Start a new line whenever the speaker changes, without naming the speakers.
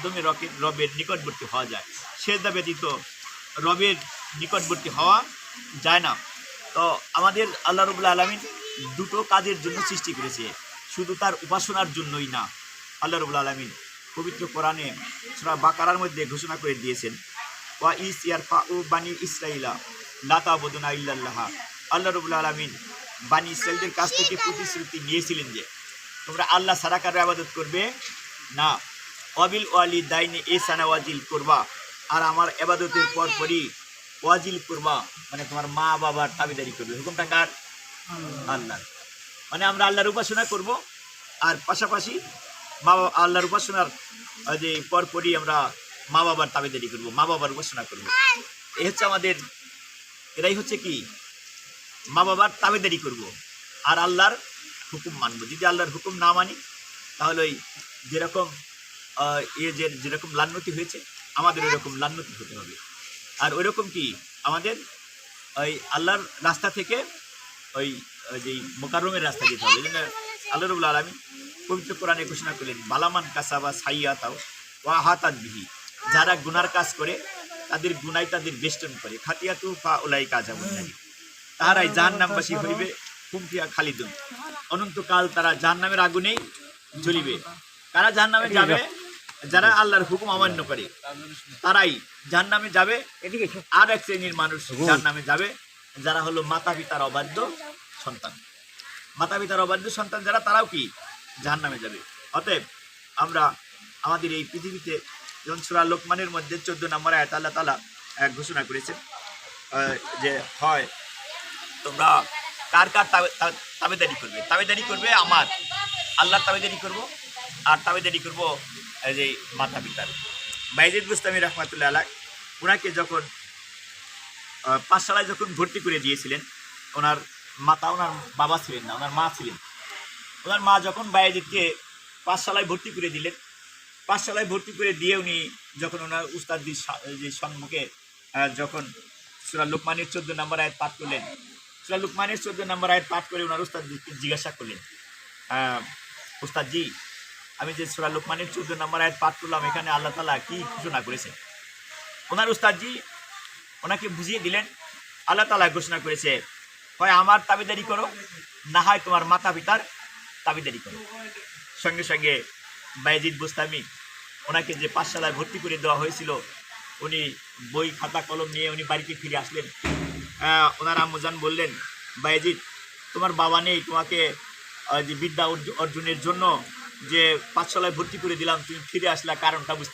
মাধ্যমে রবের নিকটবর্তী হওয়া যায়। সেজদা ব্যতীত রবের নিকটবর্তী হওয়া যায় না। তো আমাদের আল্লাহ রবুল্লা আলমিন দুটো কাজের জন্য সৃষ্টি করেছে। শুধু তার উপাসনার জন্যই না, আল্লাহ রবুল্লা আলমিন পবিত্র কোরআনে সুরা বাকারার মধ্যে ঘোষণা করে দিয়েছেন, ওয়া ইস ইয়ার ফা ও বানি ইসরাইলা লাতা বদনা ইল্লাল্লাহ। আল্লাহ রবুল্লা আলমিন বানি ইসরাইলদের কাছ থেকে প্রতিশ্রুতি নিয়েছিলেন যে, তোমরা আল্লাহ সারা কারও আবাদত করবে না। অবিল ওয়ালি দাইনে এ সানা ওয়াজিল করবা। আর আমার এবাদতের পর পরই ওয়াজিল করবা মানে তোমার মা বাবার দাবিদারি করবে। হুকুমটা কার? আল্লাহ। মানে আমরা আল্লাহর উপাসনা করব আর পাশাপাশি মা বাবা আল্লাহর উপাসনার যে পরপরই আমরা মা বাবার তাবেদারি করব মা বাবার উপাসনা করব। এই হচ্ছে আমাদের এরাই হচ্ছে কি? মা বাবার তাবেদারি করব আর আল্লাহর হুকুম মানব। যদি আল্লাহর হুকুম না মানি তাহলে ওই যেরকম যে যেরকম লান্নতি হয়েছে, আমাদের এরকম লান্নতি হতে হবে। আর ওইরকম কি? আমাদের ওই আল্লাহর রাস্তা থেকে ওই যে মোকারমের রাস্তা যেতে হবে। জন্য আল্লাহ রবুল আলমী পবিত্র কোরআনে ঘোষণা করলেন, বালামান কাসাবা সাইয়া তাও ওয়া হাতাত বিহি। যারা গুনার কাজ করে, তাদের গুনাই তাদের বেষ্টন করে। খাতিয়াতু ফা ওলাই কাজ তাহারাই জাহান নামবাসী হইবে কুমফিয়া খালিদুন। অনন্তকাল তারা জাহান নামের আগুনেই জ্বলিবে। কারা জাহান নামে যাবে? যারা আল্লাহর হুকুম অমান্য করে তারাই জাহান নামে যাবে।
এদিকে
আর এক শ্রেণির মানুষ যার নামে যাবে যারা হলো মাতা পিতার অবাধ্য সন্তান। মাতা পিতার অবাধ্য সন্তান যারা তারাও কি জাহান নামে যাবে? অতএব আমরা আমাদের এই পৃথিবীতে যেমন সুরা লোকমানের মধ্যে চোদ্দ নম্বর আয়াত আল্লাহ তালা এক ঘোষণা করেছেন যে হয় তোমরা কার কার তাবে- তাবেদারি করবে? তাবেদারি করবে আমার। আল্লাহর তাবেদারি করব? আর তাবেদারি করব যে মাতা পিতার বাইজিদ বুস্তামি রহমাতুল্লাহ আলাহ ওনাকে যখন পাঠশালায় যখন ভর্তি করে দিয়েছিলেন, ওনার মাতা, ওনার বাবা ছিলেন না, ওনার মা ছিলেন। ওনার মা যখন বায়াজিৎকে পাঠশালায় ভর্তি করে দিলেন, পাঠশালায় ভর্তি করে দিয়ে উনি যখন ওনার উস্তাদির যে সম্মুখে যখন সুরা লুকমানের চোদ্দ নম্বর আয়াত পাঠ করলেন, সুরা লুকমানের চোদ্দ নম্বর আয়াত পাঠ করে ওনার উস্তাদ জিজ্ঞাসা করলেন উস্তাদজি আমি যে সুরা লুকমানের চোদ্দ নম্বর আয়াত পাঠ করলাম, এখানে আল্লাহ তালা কি ঘোষণা করেছেন? ওনার উস্তাদজি ওনাকে বুঝিয়ে দিলেন, আল্লাহ তালা ঘোষণা করেছে, হয় আমার তাবিদারি করো, না হয় তোমার মাতা পিতার তাবিদারি করো। সঙ্গে সঙ্গে বাইজিদ বুস্তামি ওনাকে যে পাঠশালায় ভর্তি করে দেওয়া হয়েছিল, উনি বই, খাতা, কলম নিয়ে উনি বাড়িতে ফিরে আসলেন। ওনার আম্মুজান বললেন বাইজিদ তোমার বাবা নেই, তোমাকে বিদ্যা অর্জ- অর্জনের জন্য যে পাঠশালায় ভর্তি করে দিলাম তুমি ফিরে আসলা কারণটা বুঝতে